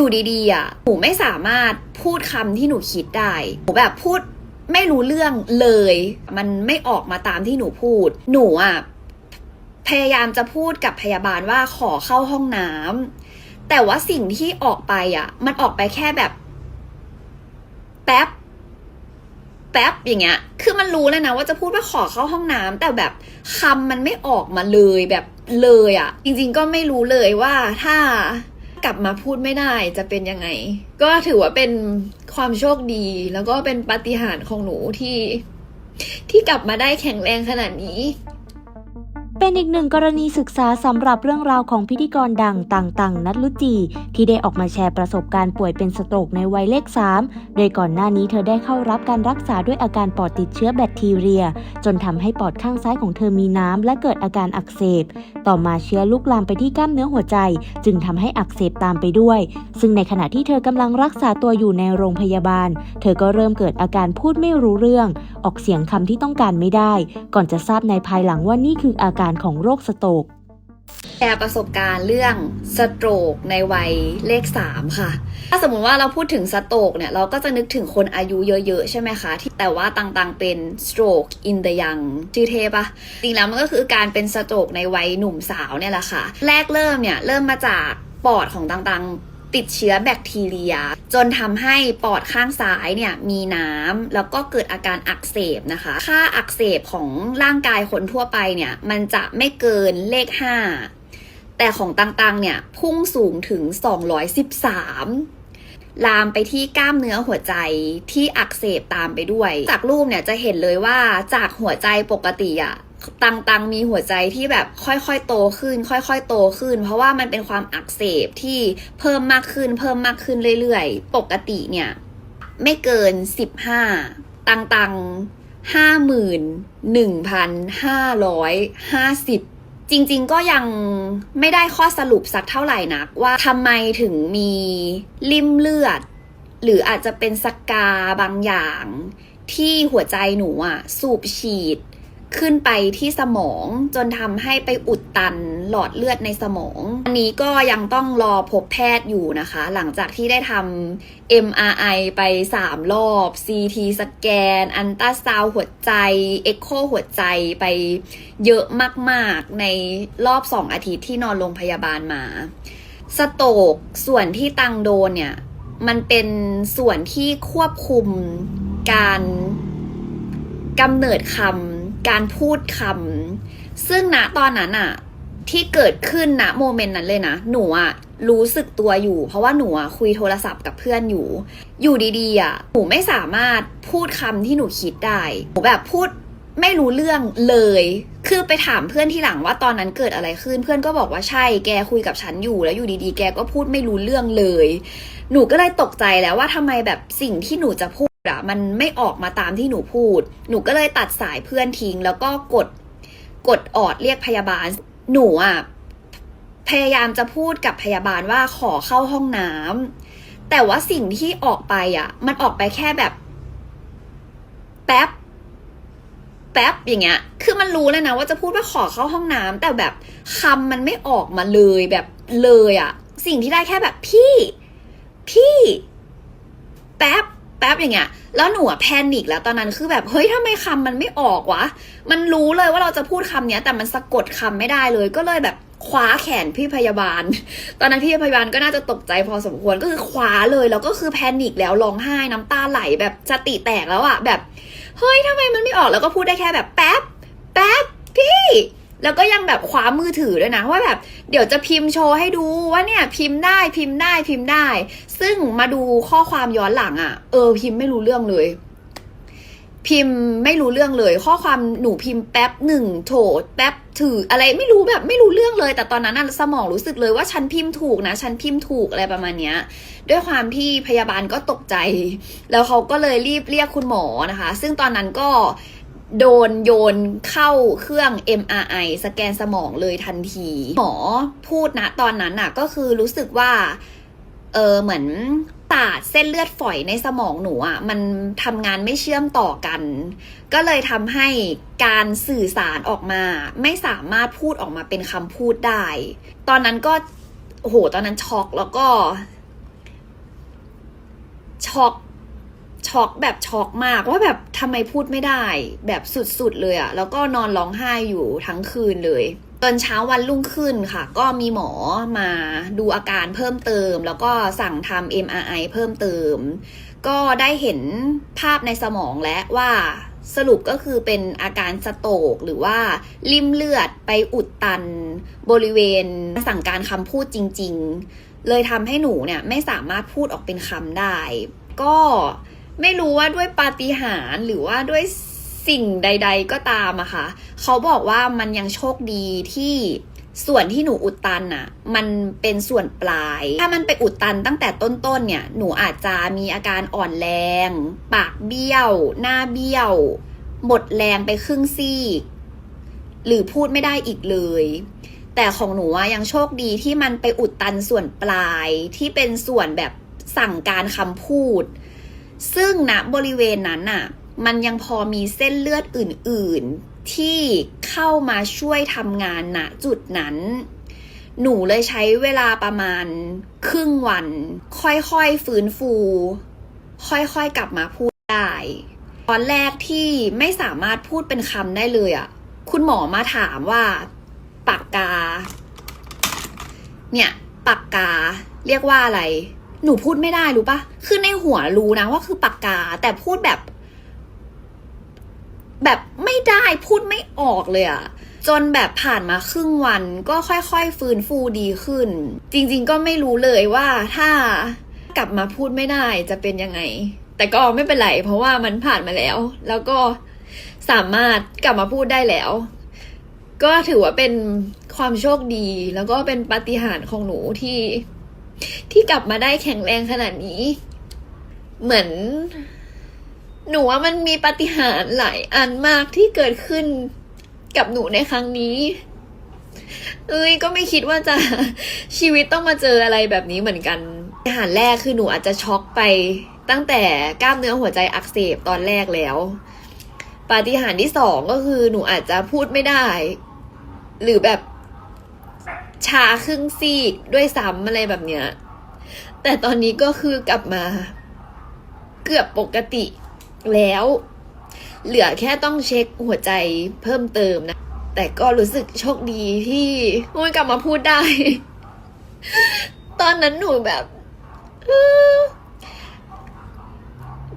อยู่ดีๆอะหนูไม่สามารถพูดคำที่หนูคิดได้หนูแบบพูดไม่รู้เรื่องเลย มันไม่ออกมาตามที่หนูพูด หนูอะพยายามจะพูดกับพยาบาลว่าขอเข้าห้องน้ำแต่ว่าสิ่งที่ออกไปอะ มันออกไปแค่แบบ แป๊บ แป๊บอย่างเงี้ย คือมันรู้แล้วนะว่าจะพูดว่าขอเข้าห้องน้ำแต่แบบคำมันไม่ออกมาเลยแบบเลยอะ่ะ จริง ๆ ก็ไม่รู้เลยว่าถ้า กลับมาพูดไม่ได้จะเป็นยังไง ก็ถือว่าเป็นความโชคดี แล้วก็เป็นปาฏิหาริย์ของหนูที่ ที่กลับมาได้แข็งแรงขนาดนี้ เป็นอีกหนึ่งกรณีศึกษาสำหรับเรื่องราวของพิธีกรดังต่างๆ นัทลุจี ที่ได้ออกมาแชร์ประสบการณ์ป่วยเป็นสโตรกในวัยเลข 3 โดยก่อนหน้านี้เธอได้เข้ารับการรักษาด้วยอาการปอดติดเชื้อแบคทีเรีย จนทำให้ปอดข้างซ้ายของเธอมีน้ำและเกิดอาการอักเสบ ต่อมาเชื้อลุกลามไปที่กล้ามเนื้อหัวใจ จึงทำให้อักเสบตามไปด้วย ซึ่งในขณะที่เธอกำลังรักษาตัวอยู่ในโรงพยาบาล เธอก็เริ่มเกิดอาการพูดไม่รู้เรื่อง ออกเสียงคำที่ต้องการไม่ได้ ก่อนจะทราบในภายหลังว่านี่คืออาการของโรคสโตรกแชร์ประสบการณ์เรื่องสโตรกในวัยเลข 3 ค่ะ ถ้าสมมติว่าเราพูดถึงสโตรกเนี่ย เราก็จะนึกถึงคนอายุเยอะๆ ใช่ไหมคะ ที่แต่ว่าต่างๆเป็น stroke in the young ชื่อเทปะจริงแล้วมันก็คือการเป็นสโตรกในวัยหนุ่มสาวเนี่ยแหละค่ะ แรกเริ่มเนี่ย เริ่มมาจากปอดของต่างๆ ติดเชื้อแบคทีเรีย จนทำให้ปอดข้างซ้ายเนี่ยมีน้ำแล้วก็เกิดอาการอักเสบนะคะ ค่าอักเสบของร่างกายคนทั่วไปเนี่ยมันจะไม่เกินเลข 5 แต่ของต่างๆเนี่ยพุ่งสูงถึง 213ลามไปที่กล้ามเนื้อหัวใจที่อักเสบตามไปด้วย จากรูปเนี่ยจะเห็นเลยว่าจากหัวใจปกติอะ ตังๆมีหัวใจที่แบบค่อยๆโตขึ้น ค่อยๆโตขึ้น เพราะว่ามันเป็นความอักเสบที่เพิ่มมากขึ้น เพิ่มมากขึ้นเรื่อยๆ ปกติเนี่ย ไม่เกิน15ตังๆห้าหมื่นหนึ่งพันห้าร้อยห้าสิบจริงๆก็ยังไม่ได้ข้อสรุปสักเท่าไหร่นักว่าทำไมถึงมีลิ่มเลือด หรืออาจจะเป็นสกาบางอย่าง ที่หัวใจหนูอะสูบฉีด ขึ้นไปที่สมองจนทำให้ไปอุดตันหลอดเลือดในสมอง อันนี้ก็ยังต้องรอพบแพทย์อยู่นะคะ หลังจากที่ได้ทำ MRI ไป 3 รอบ CT สแกน อันตราซาวหัวใจ เอ็กโคหัวใจไปเยอะมากๆ ในรอบ 2 อาทิตย์ที่นอนโรงพยาบาลมา สโตกส่วนที่ตังโดนเนี่ย มันเป็นส่วนที่ควบคุมการกำเนิดคำ การพูดคำซึ่งณตอนนั้นอะที่เกิดขึ้นณโมเมนต์นั้นเลยนะ หนูอะรู้สึกตัวอยู่ เพราะว่าหนูอะคุยโทรศัพท์กับเพื่อนอยู่ อยู่ดีๆอะหนูไม่สามารถพูดคำที่หนูคิดได้หนูแบบพูดไม่รู้เรื่องเลย คือไปถามเพื่อนที่หลังว่าตอนนั้นเกิดอะไรขึ้น เพื่อนก็บอกว่าใช่ แกคุยกับฉันอยู่ แล้วอยู่ดีๆ แกก็พูดไม่รู้เรื่องเลย หนูก็เลยตกใจแล้วว่าทำไมแบบสิ่งที่หนูจะพูด อะมันไม่ออกมาตามที่หนูพูด หนูก็เลยตัดสายเพื่อนทิ้ง แล้วก็กดกดออดเรียกพยาบาล หนูอะพยายามจะพูดกับพยาบาลว่าขอเข้าห้องน้ำแต่ว่าสิ่งที่ออกไปอะมันออกไปแค่แบบ แป๊บ แป๊บอย่างเงี้ย คือมันรู้เลยนะว่าจะพูดว่าขอเข้าห้องน้ำแต่แบบคำมันไม่ออกมาเลยแบบเลยอะสิ่งที่ได้แค่แบบพี่ พี่ แป๊บ แป๊บอย่างเงี้ย แล้วหนูอะแพนิคแล้วตอนนั้นคือแบบเฮ้ยทำไมคำมันไม่ออกวะ มันรู้เลยว่าเราจะพูดคำเนี้ย แต่มันสะกดคำไม่ได้เลยก็เลยแบบคว้าแขนพี่พยาบาล ตอนนั้นพี่พยาบาลก็น่าจะตกใจพอสมควรก็คือคว้าเลยแล้วก็คือแพนิคแล้วร้องไห้น้ำตาไหลแบบสติแตกแล้วอะแบบเฮ้ยทำไมมันไม่ออกแล้วก็พูดได้แค่แบบแป๊บ แป๊บพี่ แล้วก็ยังแบบคว้ามือถือด้วยนะว่าแบบเดี๋ยวจะพิมพ์โชว์ให้ดูว่าเนี่ยพิมพ์ได้พิมพ์ได้พิมพ์ได้ ซึ่งมาดูข้อความย้อนหลังอะ่ะ เออพิมพ์ไม่รู้เรื่องเลย พิมพ์ไม่รู้เรื่องเลย ข้อความหนูพิมพ์แป๊บหนึ่งโถแป๊บถืออะไรไม่รู้แบบไม่รู้เรื่องเลย แต่ตอนนั้นน่ะสมองรู้สึกเลยว่าฉันพิมพ์ถูกนะ ฉันพิมพ์ถูกอะไรประมาณเนี้ย ด้วยความที่พยาบาลก็ตกใจ แล้วเขาก็เลยรีบเรียกคุณหมอนะคะ ซึ่งตอนนั้นก็ โดนโยนเข้าเครื่อง MRI สแกนสมองเลยทันที หมอพูดนะตอนนั้นน่ะก็คือรู้สึกว่า เออเหมือนตาดเส้นเลือดฝอยในสมองหนูอะ่ะ มันทำงานไม่เชื่อมต่อกัน ก็เลยทำให้การสื่อสารออกมา ไม่สามารถพูดออกมาเป็นคำพูดได้ ตอนนั้นก็โอ้โหตอนนั้นช็อกแล้วก็ช็อก ช็อกแบบช็อกมากว่าแบบทำไมพูดไม่ได้ แบบสุดๆเลยอะแล้วก็นอนร้องไห้อยู่ทั้งคืนเลยตอนเช้าวันรุ่งขึ้นค่ะ ก็มีหมอมาดูอาการเพิ่มเติม แล้วก็สั่งทำ MRI เพิ่มเติม ก็ได้เห็นภาพในสมองแล้วว่าสรุปก็คือเป็นอาการสโตกหรือว่าริ่มเลือดไปอุดตัน บริเวณสั่งการคำพูดจริง ๆ เลยทำให้หนูเนี่ยไม่สามารถพูดออกเป็นคำได้ ก็ ไม่รู้ว่าด้วยปาฏิหาริย์หรือว่าด้วยสิ่งใด ๆ ก็ตามอะค่ะ เขาบอกว่ามันยังโชคดีที่ส่วนที่หนูอุดตันอะมันเป็นส่วนปลาย ถ้ามันไปอุดตันตั้งแต่ต้นๆเนี่ย หนูอาจจะมีอาการอ่อนแรง ปากเบี้ยว หน้าเบี้ยว หมดแรงไปครึ่งซีก หรือพูดไม่ได้อีกเลย แต่ของหนูอะยังโชคดีที่มันไปอุดตันส่วนปลายที่เป็นส่วนแบบสั่งการคำพูด ซึ่งณบริเวณนั้นน่ะ มันยังพอมีเส้นเลือดอื่นๆ ที่เข้ามาช่วยทำงานณจุดนั้น หนูเลยใช้เวลาประมาณครึ่งวัน ค่อยๆฟื้นฟู ค่อยๆกลับมาพูดได้ตอนแรกที่ไม่สามารถพูดเป็นคำได้เลยอะ่ะ คุณหมอมาถามว่า ปากกา เนี่ย ปากกา เรียกว่าอะไร หนูพูดไม่ได้รู้ปะคือในหัวรู้นะว่าคือปากกา แต่พูดแบบ แบบไม่ได้พูดไม่ออกเลยอะจนแบบผ่านมาครึ่งวันก็ค่อยๆ ฟื้นฟูดีขึ้น จริง ๆ ก็ไม่รู้เลยว่าถ้ากลับมาพูดไม่ได้จะเป็นยังไง แต่ก็ไม่เป็นไรเพราะว่ามันผ่านมาแล้ว แล้วก็สามารถกลับมาพูดได้แล้ว ก็ถือว่าเป็นความโชคดี แล้วก็เป็นปาฏิหาริย์ของหนูที่ ที่กลับมาได้แข็งแรงขนาดนี้ เหมือน หนูว่ามันมีปาฏิหาริย์หลายอันมากที่เกิดขึ้นกับหนูในครั้งนี้ เอ้ยก็ไม่คิดว่าจะชีวิตต้องมาเจออะไรแบบนี้เหมือนกันปาฏิหาริย์แรกคือหนูอาจจะช็อกไปตั้งแต่กล้ามเนื้อหัวใจอักเสบตอนแรกแล้วปาฏิหาริย์ที่สองก็คือหนูอาจจะพูดไม่ได้ หรือแบบ ชาครึ่งซีกด้วยซ้ำอะไรแบบเนี้ย แต่ตอนนี้ก็คือกลับมา เกือบปกติแล้ว เหลือแค่ต้องเช็คหัวใจเพิ่มเติมนะ แต่ก็รู้สึกโชคดีที่มันกลับมาพูดได้ ตอนนั้นหนูแบบ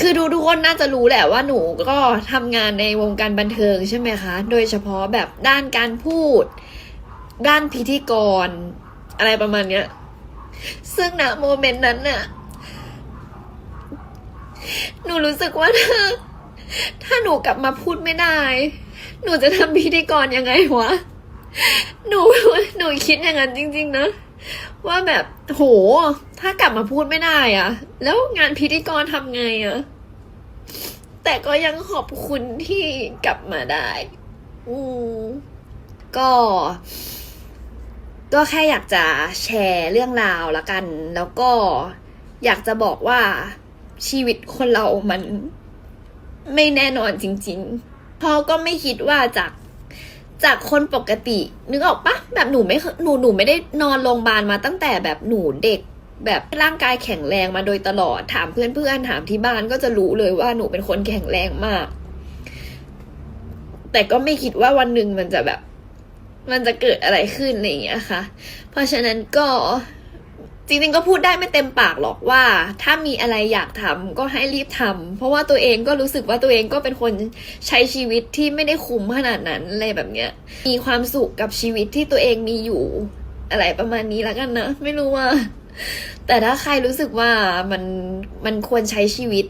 คือดูทุกคนน่าจะรู้แหละว่าหนูก็ทำงานในวงการบันเทิงใช่ไหมคะ โดยเฉพาะแบบด้านการพูด ด้านพิธีกร อะไรประมาณเนี้ย ซึ่งณโมเมนต์นั้นน่ะ หนูรู้สึกว่าถ้าถ้าหนูกลับมาพูดไม่ได้ หนูจะทำพิธีกรยังไงวะ หนูหนูคิดอย่างนั้นจริง ๆ นะ ว่าแบบโห ถ้ากลับมาพูดไม่ได้อะแล้วงานพิธีกรทำไงอะแต่ก็ยังขอบคุณที่กลับมาได้ อืมก็ ก็แค่อยากจะแชร์เรื่องราวละกัน แล้วก็อยากจะบอกว่าชีวิตคนเรามันไม่แน่นอนจริงๆพ่อก็ไม่คิดว่าจากจากคนปกติ นึกออกปะแบบหนูไม่หนูหนูไม่ได้นอนโรงพยาบาลมาตั้งแต่แบบหนูเด็ก แบบร่างกายแข็งแรงมาโดยตลอดถามเพื่อนๆถามที่บ้านก็จะรู้เลยว่าหนูเป็นคนแข็งแรงมาก แต่ก็ไม่คิดว่าวันหนึ่งมันจะแบบ มันจะเกิดอะไรขึ้นอะไรอย่างเงี้ยค่ะ เพราะฉะนั้นก็จริงๆก็พูดได้ไม่เต็มปากหรอกว่า ถ้ามีอะไรอยากทำก็ให้รีบทำเพราะว่าตัวเองก็รู้สึกว่าตัวเองก็เป็นคนใช้ชีวิตที่ไม่ได้คุ้มขนาดนั้นอะไรแบบเนี้ย มีความสุขกับชีวิตที่ตัวเองมีอยู่ อะไรประมาณนี้แล้วกันนะ ไม่รู้ว่า แต่ถ้าใครรู้สึกว่ามันมันควรใช้ชีวิต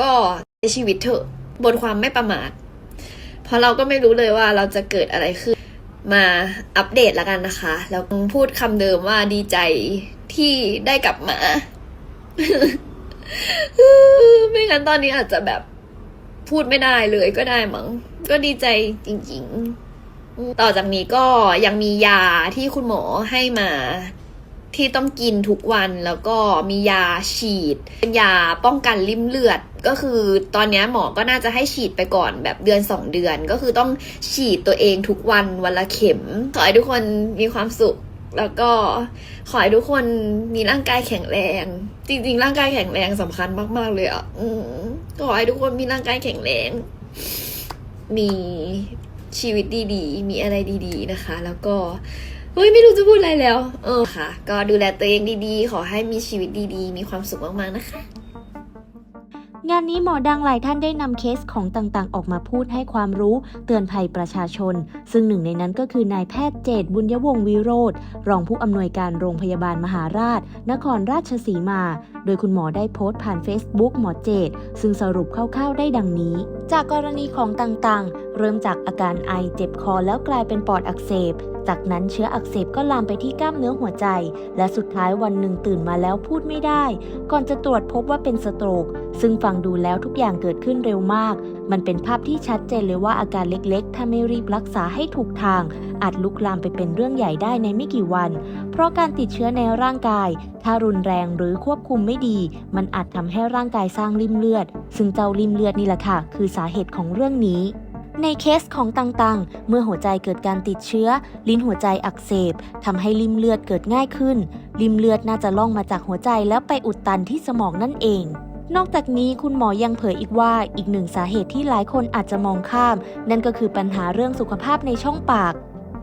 ก็ใช้ชีวิตเถอะบนความไม่ประมาทเพราะเราก็ไม่รู้เลยว่าเราจะเกิดอะไรขึ้น มาอัปเดตแล้วกันนะคะ แล้วพูดคำเดิมว่าดีใจที่ได้กลับมา ไม่งั้นตอนนี้อาจจะแบบพูดไม่ได้เลยก็ได้มั้ง ก็ดีใจจริง ๆ ต่อจากนี้ก็ยังมียาที่คุณหมอให้มา ที่ต้องกินทุกวันแล้วก็มียาฉีด เป็นยาป้องกันริ่มเลือด ก็คือตอนนี้หมอก็น่าจะให้ฉีดไปก่อนแบบเดือนสองเดือน ก็คือต้องฉีดตัวเองทุกวันวันละเข็ม ขอให้ทุกคนมีความสุข แล้วก็ขอให้ทุกคนมีร่างกายแข็งแรง จริง ๆ ร่างกายแข็งแรงสำคัญมาก ๆ เลยอะอขอให้ทุกคนมีร่างกายแข็งแรง มีชีวิตดีๆ มีอะไรดี ๆ นะคะ แล้วก็ เฮ้ยไม่รู้จะพูดอะไรแล้ว เออค่ะ ก็ดูแลตัวเองดีๆ ขอให้มีชีวิตดีๆ มีความสุขมากๆนะคะงานนี้หมอดังหลายท่านได้นำเคสของต่างๆ ออกมาพูดให้ความรู้เตือนภัยประชาชน ซึ่งหนึ่งในนั้นก็คือนายแพทย์เจตบุญยวงศ์วิโรธรองผู้อำนวยการโรงพยาบาลมหาราช นครราชสีมา โดยคุณหมอได้โพสต์ผ่าน Facebook หมอเจตซึ่งสรุปคร่าวๆได้ดังนี้ จากกรณีของต่างๆ เริ่มจากอาการไอเจ็บคอแล้วกลายเป็นปอดอักเสบ จากนั้นเชื้ออักเสบก็ลามไปที่กล้ามเนื้อหัวใจ และสุดท้ายวันหนึ่งตื่นมาแล้วพูดไม่ได้ ก่อนจะตรวจพบว่าเป็นสโตรก ซึ่งฟังดูแล้วทุกอย่างเกิดขึ้นเร็วมาก มันเป็นภาพที่ชัดเจนเลยว่าอาการเล็กๆ ถ้าไม่รีบรักษาให้ถูกทาง อาจลุกลามไปเป็นเรื่องใหญ่ได้ในไม่กี่วัน เพราะการติดเชื้อในร่างกาย ถ้ารุนแรงหรือควบคุมไม่ดี มันอาจทำให้ร่างกายสร้างริ่มเลือด ซึ่งเจ้าริ่มเลือดนี่แหละค่ะ คือสาเหตุของเรื่องนี้ในเคสของต่างๆ เมื่อหัวใจเกิดการติดเชื้อ ลิ้นหัวใจอักเสบทำให้ริมเลือดเกิดง่ายขึ้น ริมเลือดน่าจะล่องมาจากหัวใจแล้วไปอุดตันที่สมองนั่นเอง นอกจากนี้คุณหมอยังเผยอีกว่าอีกหนึ่งสาเหตุที่หลายคนอาจจะมองข้าม นั่นก็คือปัญหาเรื่องสุขภาพในช่องปาก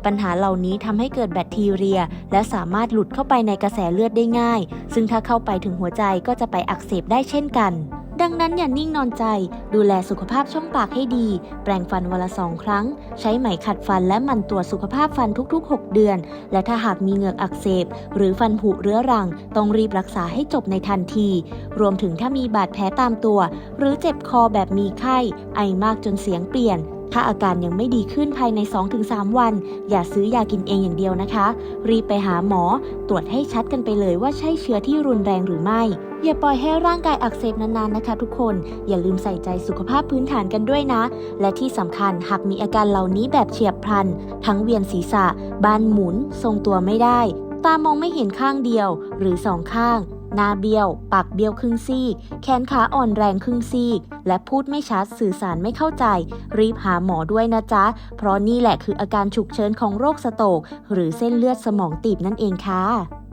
ปัญหาเหล่านี้ทำให้เกิดแบคทีเรีย และสามารถหลุดเข้าไปในกระแสเลือดได้ง่าย ซึ่งถ้าเข้าไปถึงหัวใจก็จะไปอักเสบได้เช่นกัน ดังนั้นอย่านิ่งนอนใจ ดูแลสุขภาพช่องปากให้ดี แปรงฟันวันละสองครั้ง ใช้ไหมขัดฟันและมันตรวจสุขภาพฟันทุกๆ 6 เดือน และถ้าหากมีเหงือกอักเสบ หรือฟันผุเรื้อรัง ต้องรีบรักษาให้จบในทันที รวมถึงถ้ามีบาดแผลตามตัว หรือเจ็บคอแบบมีไข้ ไอมากจนเสียงเปลี่ยน ถ้าอาการยังไม่ดีขึ้นภายใน 2-3 วัน อย่าซื้อยากินเองอย่างเดียวนะคะ รีบไปหาหมอ ตรวจให้ชัดกันไปเลยว่าใช่เชื้อที่รุนแรงหรือไม่ อย่าปล่อยให้ร่างกายอักเสบนานๆนะคะ ทุกคน อย่าลืมใส่ใจสุขภาพพื้นฐานกันด้วยนะ และที่สำคัญหากมีอาการเหล่านี้แบบเฉียบพลัน ทั้งเวียนศีรษะ บ้านหมุน ทรงตัวไม่ได้ ตามองไม่เห็นข้างเดียว หรือสองข้าง หน้าเบี้ยว ปากเบี้ยวครึ่งซีกแขนขาอ่อนแรงครึ่งซีกและพูดไม่ชัดสื่อสารไม่เข้าใจ รีบหาหมอด้วยนะจ๊ะ เพราะนี่แหละคืออาการฉุกเฉินของโรคสโตกหรือเส้นเลือดสมองตีบนั่นเองค่ะ